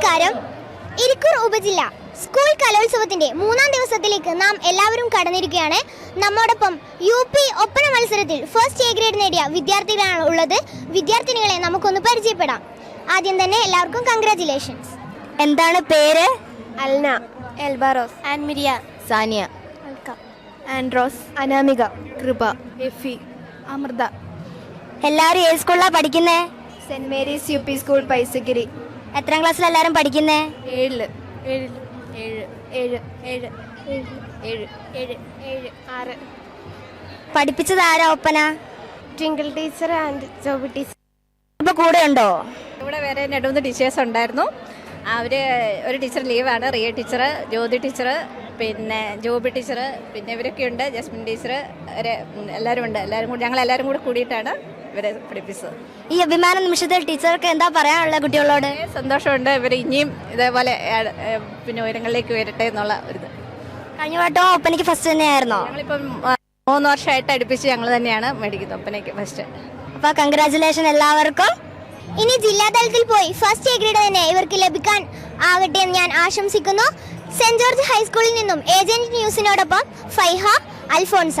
നമസ്കാരം. ഇരിക്കൂർ ഉപജില്ല സ്കൂൾ കലോത്സവത്തിന്റെ മൂന്നാം ദിവസത്തിലേക്ക് നാം എല്ലാവരും കടന്നിരിക്കുകയാണ്. നമ്മോടൊപ്പം യു പി ഒപ്പന മത്സരത്തിൽ ഫസ്റ്റ് എ ഗ്രേഡ് നേടിയ വിദ്യാർത്ഥികളാണ് ഉള്ളത്. വിദ്യാർത്ഥിനികളെ നമുക്കൊന്ന് പരിചയപ്പെടാം. ആദ്യം തന്നെ എല്ലാവർക്കും കൺഗ്രാറ്റുലേഷൻസ് എന്താണ് പേര്? അൽന എൽബാറോസ് ആൻമിരിയ സാനിയ. ആൻഡ്രോസ് അനാമിക കൃപ എഫി അമൃത. എല്ലാവരും ഏത് സ്കൂളിലാണ് പഠിക്കുന്നത് saint Mary's U P school Paisakari. എത്രാം ക്ലാസ്സിൽ എല്ലാവരും പഠിക്കുന്നേ? ഏഴിൽ. ഏഴിൽ. ഏഴ്. ഏഴ്. ഏഴ്. ഏഴ്. ഏഴ്. ഏഴ്. ആറ്. പഠിപ്പിച്ചത് ആരാ Oppana? Twinkle teacher and Joby teacher. ഇപ്പൊ കൂടെ ഉണ്ടോ ഇവിടെ വേറെ രണ്ടു മൂന്ന് ടീച്ചേഴ്സ് ഉണ്ടായിരുന്നു. അവർ ഒരു ടീച്ചർ ലീവാണ്. റിയ ടീച്ചർ ജ്യോതി ടീച്ചർ പിന്നെ ജോബി ടീച്ചർ പിന്നെ ഇവരൊക്കെ ഉണ്ട് ജസ്മിൻ ടീച്ചർ അവരെ എല്ലാവരും ഉണ്ട് എല്ലാവരും കൂടി ഞങ്ങൾ എല്ലാവരും കൂടി കൂടിയിട്ടാണ്. ഇവരെ പഠിപ്പിച്ചത്. ഈ അഭിമാന നിമിഷത്തിൽ ടീച്ചർക്ക് എന്താ പറയാനുള്ള കുട്ടികളോട്? സന്തോഷമുണ്ട് ഇവർ ഇനിയും ഇതേപോലെ പിന്നെ ഉയരങ്ങളിലേക്ക് ഉയരട്ടെ എന്നുള്ള ഒരു കഴിഞ്ഞ വട്ടം ഒപ്പനയ്ക്ക് ഫസ്റ്റ് തന്നെയായിരുന്നോ? ഞങ്ങളിപ്പം മൂന്ന് വർഷമായിട്ട് അടുപ്പിച്ച് ഞങ്ങൾ തന്നെയാണ് മേടിക്കുന്നത് ഒപ്പനയ്ക്ക് ഫസ്റ്റ് അപ്പൊ കൺഗ്രാചുലേഷൻ എല്ലാവർക്കും. ഇനി ജില്ലാതലത്തിൽ പോയി ഫസ്റ്റ് എ ഗ്രേഡ് തന്നെ ഇവർക്ക് ലഭിക്കാൻ ആകട്ടെ എന്ന് ഞാൻ ആശംസിക്കുന്നു. സെന്റ് ജോർജ് ഹൈസ്കൂളിൽ നിന്നും ഏജന്റ് ന്യൂസിനോടൊപ്പം ഫൈഹ അൽഫോൺസ.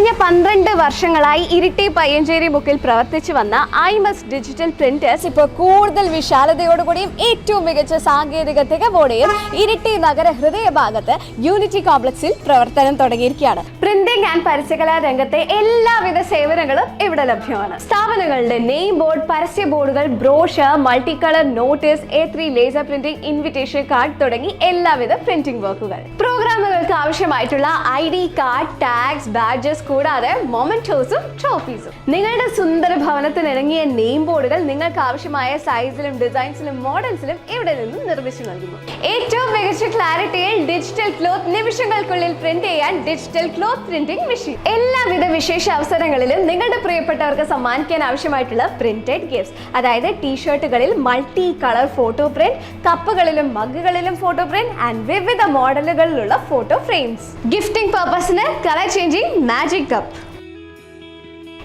കഴിഞ്ഞ പന്ത്രണ്ട് വർഷങ്ങളായി ഇരിട്ടി പയ്യഞ്ചേരി ബുക്കിൽ പ്രവർത്തിച്ചു വന്ന ഐ മസ് ഡിജിറ്റൽ പ്രിന്റേഴ്സ് ഇപ്പോൾ കൂടുതൽ വിശാലതയോടുകൂടിയും ഏറ്റവും മികച്ച സാങ്കേതിക തികവോടെയും ഇരിട്ടി നഗര ഹൃദയഭാഗത്ത് യൂണിറ്റി കോംപ്ലക്സിൽ പ്രവർത്തനം തുടങ്ങിയിരിക്കുകയാണ്. പ്രിന്റിംഗ് ആൻഡ് പരസ്യകലാ രംഗത്തെ എല്ലാവിധ സേവനങ്ങളും ഇവിടെ ലഭ്യമാണ്. സ്ഥാപനങ്ങളുടെ നെയിം ബോർഡ് പരസ്യ ബോർഡുകൾ brochure multi colour notice A three laser printing invitation card തുടങ്ങി എല്ലാവിധ പ്രിന്റിംഗ് വർക്കുകൾ പ്രോഗ്രാമുകൾക്ക് ആവശ്യമായിട്ടുള്ള I D card tags badges കൂടാതെ മൊമെന്റോസും ട്രോഫീസും നിങ്ങളുടെ സുന്ദര ഭവനത്തിന് ഇണങ്ങിയ നെയിം ബോർഡുകൾ നിങ്ങൾക്ക് ആവശ്യമായ സൈസിലും ഡിസൈൻസിലും മോഡൽസിലും ഇവിടെ നിന്നും നിർമ്മിച്ചു നൽകുന്നു. ഏറ്റവും മികച്ച ക്ലാരിറ്റിയിൽ ഡിജിറ്റൽ ക്ലോത്ത് നിമിഷങ്ങൾക്കുള്ളിൽ പ്രിന്റ് ചെയ്യാൻ ഡിജിറ്റൽ ക്ലോത്ത് പ്രിന്റിംഗ് മെഷീൻ. എല്ലാവിധ വിശേഷ അവസരങ്ങളിലും നിങ്ങളുടെ പ്രിയപ്പെട്ടവർക്ക് സമ്മാനിക്കാൻ ആവശ്യമായിട്ടുള്ള പ്രിന്റഡ് ഗിഫ്റ്റ്സ് അതായത് ടീഷർട്ടുകളിൽ മൾട്ടി കളർ ഫോട്ടോ പ്രിന്റ് കപ്പുകളിലും മഗ്ഗുകളിലും ഫോട്ടോ പ്രിന്റ് ആൻഡ് വിവിധ മോഡലുകളിലുള്ള ഫോട്ടോ ഫ്രെയിംസ് ഗിഫ്റ്റിംഗ് പർപ്പസിന് കളർ ചേഞ്ചിങ് മാജിക് കപ്പ്